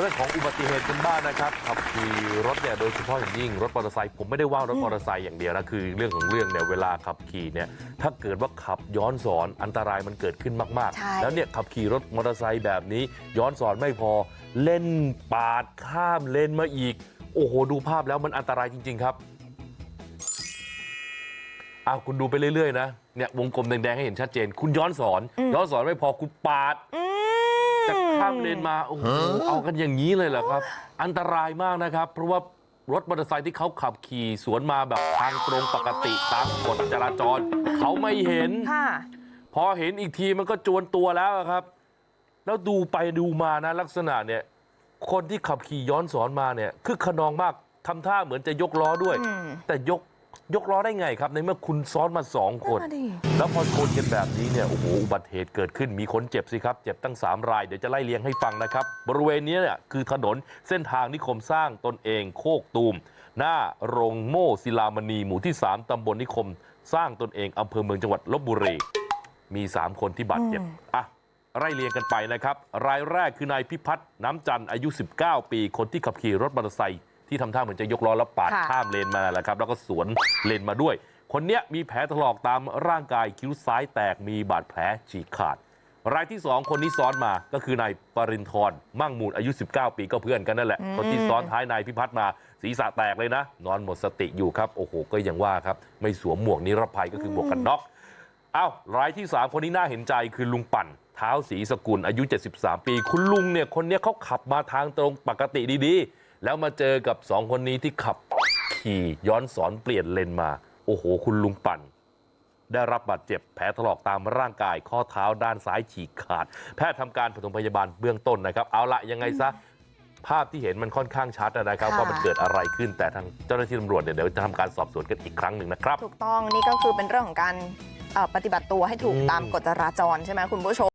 เรื่องของอุบัติเหตุกันบ้างนะครับขับขี่รถเนี่ยโดยเฉพาะอย่างยิ่งรถมอเตอร์ไซค์ผมไม่ได้ว่ารถมอเตอร์ไซค์อย่างเดียวนะคือเรื่องของเรื่องเนี่ยเวลาขับขี่เนี่ยถ้าเกิดว่าขับย้อนสอนอันตรายมันเกิดขึ้นมากใช่ๆแล้วเนี่ยขับขี่รถมอเตอร์ไซค์แบบนี้ ย้อนสอนไม่พอเล่นปาดข้ามเลนมาอีก โอ้โหดูภาพแล้วมันอันตรายจริง ๆครับอ้าวคุณดูไปเรื่อยๆนะเนี่ยวงกลมแดงๆให้เห็นชัดเจน คุณย้อนสอน ย้อนสอนไม่พอคุณปาดอืม จะข้ามเลนมาโอ้โหเอากันอย่างนี้เลยเหรอครับ อันตรายมากนะครับ เพราะว่ารถมอเตอร์ไซค์ที่เขาขับขี่สวนมาแบบทางตรงปกติตามกฎจราจร เขาไม่เห็นค่ะพอเห็นอีกทีมันก็จวนตัวแล้วอะครับ แล้วดูไปดูมานะลักษณะเนี่ย คนที่ขับขี่ย้อนสอนมาเนี่ย คือขนองมากทำท่าเหมือนจะยกล้อด้วยอืมแต่ยก ยกล้อได้ไงครับในเมื่อคุณซ้อนมาสองคนนั่นน่ะดิแล้วพอชนกันแบบนี้เนี่ยโอ้โหอุบัติเหตุเกิดขึ้นมีคนเจ็บสิครับ เจ็บตั้ง 3 รายเดี๋ยวจะไล่เลียงให้ฟังนะครับ บริเวณนี้เนี่ยคือถนนเส้นทางนิคมสร้างตนเองโคกตูม หน้าโรงโม่ศิลามณีหมู่ที่ 3ตำบลนิคม สร้างตนเองอำเภอเมืองจังหวัดลบบุรีมี 3 คนที่บาดเจ็บอืมอะไล่เลียงกันไปนะครับ รายแรกคือนายพิพัฒน์น้ำจันทร์อายุ 19 ปี คนที่ขับขี่รถมอเตอร์ไซค์ ที่ทำท่าเหมือนจะยกล้อแล้วปาดค่ะข้ามเลนมาแหละครับแล้วก็สวนเลนมาด้วยคนเนี้ยมีแผลถลอกตามร่างกายคิ้วซ้ายแตกมีบาดแผลฉีกขาด รายที่2คนนี้ซ้อนมาก็คือนายปรินทร์มั่งมูลอายุ 19 ปีก็เพื่อนกันนั่นแหละอืมคนที่ซ้อนท้ายนายพิพัฒน์มาศีรษะแตกเลยนะ นอนหมดสติอยู่ครับ โอ้โห ก็ยังว่าครับ ไม่สวมหมวกนิรภัยก็คือหมวกกันน็อกเอ้ารายที่ 3 คนนี้น่าเห็นใจคือลุงปั่นเท้าสีสกุลอายุ 73 ปี คุณลุงเนี่ยคนเนี้ยเขาขับมาทางตรงปกติดีๆ แล้วมาเจอกับ2คนนี้ที่ขับขี่ย้อนสอนเปลี่ยนเลนมาโอ้โหคุณลุงปั่น ได้รับบาดเจ็บแผลถลอกตามร่างกายข้อเท้าด้านซ้ายฉีกขาด แพทย์ทำการปฐมพยาบาลเบื้องต้นนะครับ เอาละยังไงซะภาพที่เห็นมันค่อนข้างชัดนะครับค่ะว่ามันเกิดอะไรขึ้นแต่ทางเจ้าหน้าที่ตำรวจเนี่ยเดี๋ยวจะทำการสอบสวนกันอีกครั้งหนึ่งนะครับ ถูกต้องนี่ก็คือเป็นเรื่องของการเอ่อปฏิบัติตัวให้ถูกอืมตามกฎจราจรใช่ไหมคุณผู้ชม